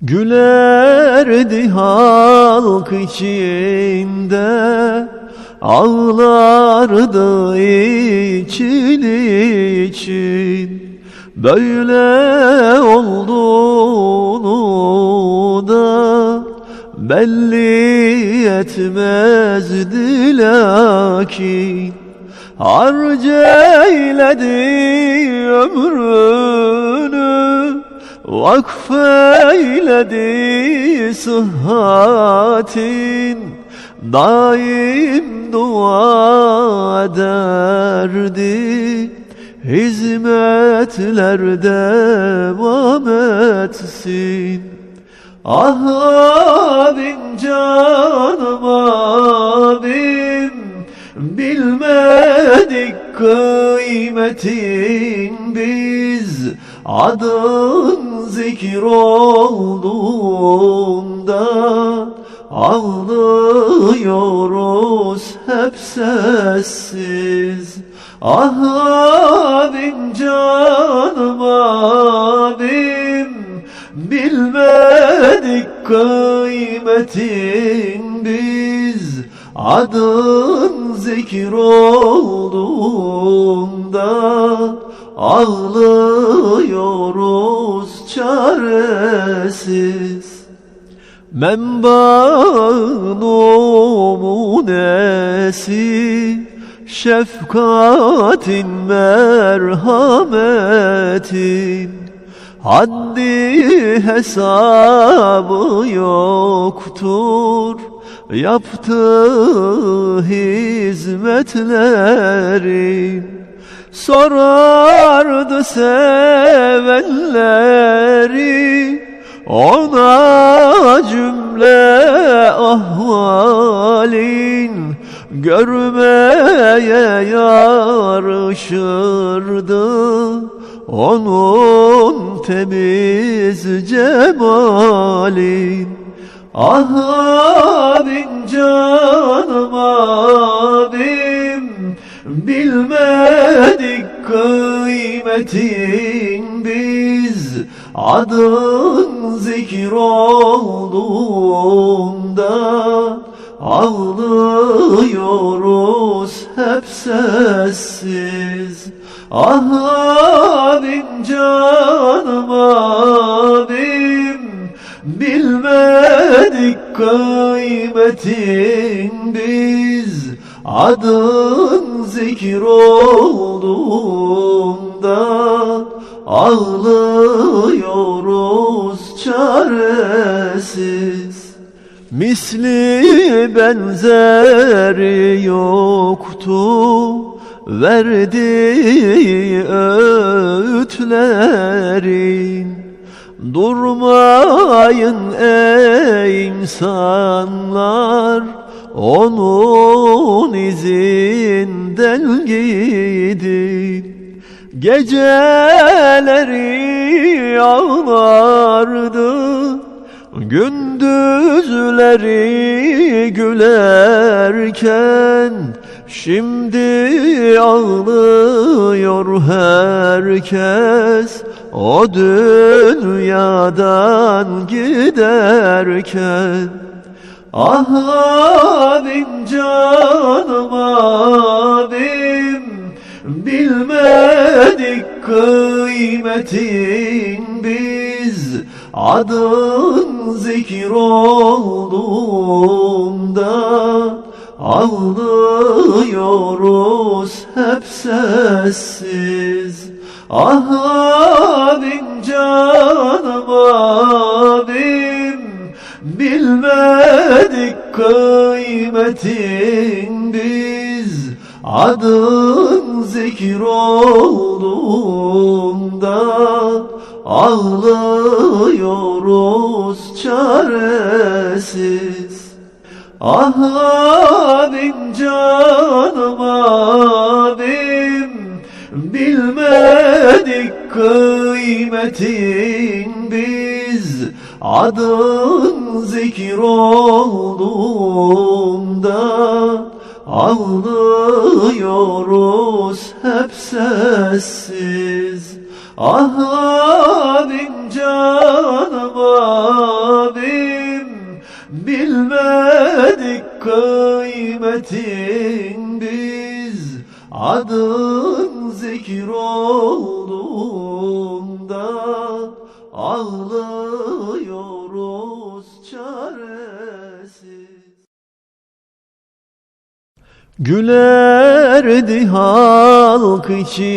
Gülerdi halk içinde Ağlardı için için. Böyle olduğunu da Belli etmezdi lakin. Harca eyledi ömrünü Vakfeyledi sıhhatin Daim dua ederdi. Hizmetler devam etsin. Ah abim canım abim Bilmedik kıymetin biz. Adın zikir olduğunda Ağlıyoruz hep sessiz. Ah abim canım abim Bilmedik kıymetin biz. Adın zikir olduğunda Ağlıyoruz çaresiz. Menbaın numunesi Şefkatin merhametin. Haddi hesabı yoktur Yaptığı hizmetlerin Sorardı sevenleri Ona cümle ahvalin Görmeye yarışırdı. Onun temiz cemalin Ah abim canım abim Bilmedik kıymetin biz. Adın zikir olduğunda Ağlıyoruz hep sessiz. Ah abim canım abim Bilmedik kıymetin biz Adın zikir olduğunda Ağlıyoruz çaresiz. Misli benzeri yoktu Verdiği öğütlerin. Durmayın ey insanlar Onun izinden gidin Geceleri ağlardı. Gündüzleri gülerken Şimdi ağlıyor herkes. O dünyadan giderken Ah abim canım abim Bilmedik kıymetin biz. Adın zikir olduğunda Ağlıyoruz hep sessiz. Ah abim canım kıymetin biz Adın zikir olduğunda Ağlıyoruz çaresiz. Ah abim canım abim Bilmedik kıymetin Adın zikir olduğunda Ağlıyoruz hep sessiz. Ah abim canım abim Bilmedik kıymetin biz. Adın zikir olduğunda Ağlıyoruz Gülerdi halk için